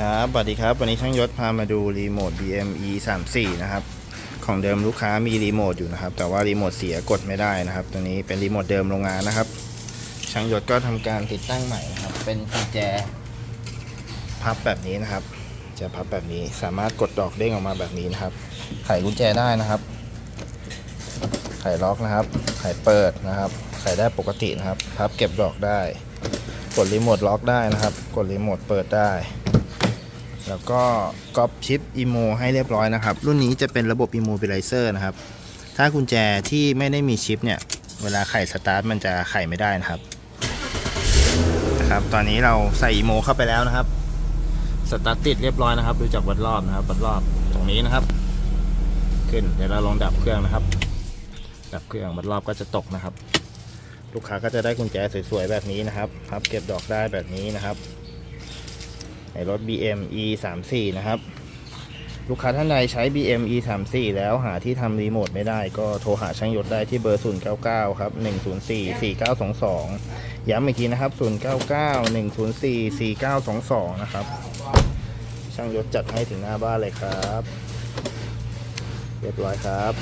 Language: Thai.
ครับสวัสดีครับ วันนี้ช่างยศพามาดูรีโมท BME 3 4นะครับ ของเดิมลูกค้ามีรีโมทอยู่นะครับ แต่ว่ารีโมทเสียกดไม่ได้นะครับ ตัวนี้เป็นรีโมทเดิมโรงงานนะครับ ช่างยศก็ทำการติดตั้งใหม่นะครับ เป็นกุญแจพับแบบนี้นะครับ จะพับแบบนี้ สามารถกดดอกเด้งออกมาแบบนี้นะครับ ไขกุญแจได้นะครับ ไขล็อกนะครับ ไขเปิดนะครับ ไขได้ปกตินะครับ พับเก็บดอกได้ กดรีโมทล็อกได้นะครับ กดรีโมทเปิดได้ แล้วก็ก๊อปชิปอีโมให้เรียบร้อยนะครับ รุ่นนี้จะเป็นระบบ Immobilizer นะครับ ถ้ากุญแจที่ไม่ได้มีชิปเนี่ย เวลาไขสตาร์ทมันจะไขไม่ได้นะครับนะครับตอนนี้เราใส่อีโมเข้าไปแล้วนะครับสตาร์ทติดเรียบร้อยนะครับ ดูจากวัดรอบนะครับวัดรอบตรงนี้นะครับ ขึ้นเดี๋ยวเราลองดับเครื่องนะครับ ดับเครื่องวัดรอบก็จะตกนะครับ ลูกค้าก็จะได้กุญแจสวยๆแบบนี้นะครับพับเก็บดอกได้แบบนี้นะครับ ในรถ BM E 3 4นะครับ ลูกค้าท่านใดใช้ BM E 3 4แล้วหาที่ทำรีโมทไม่ได้ ก็โทรหาช่างยศได้ที่เบอร์ 099 ครับ 104 4922 ย้ำอีกทีนะครับ 099 104 4922 นะครับ ช่างยศจัดให้ถึงหน้าบ้านเลยครับ เรียบร้อยครับ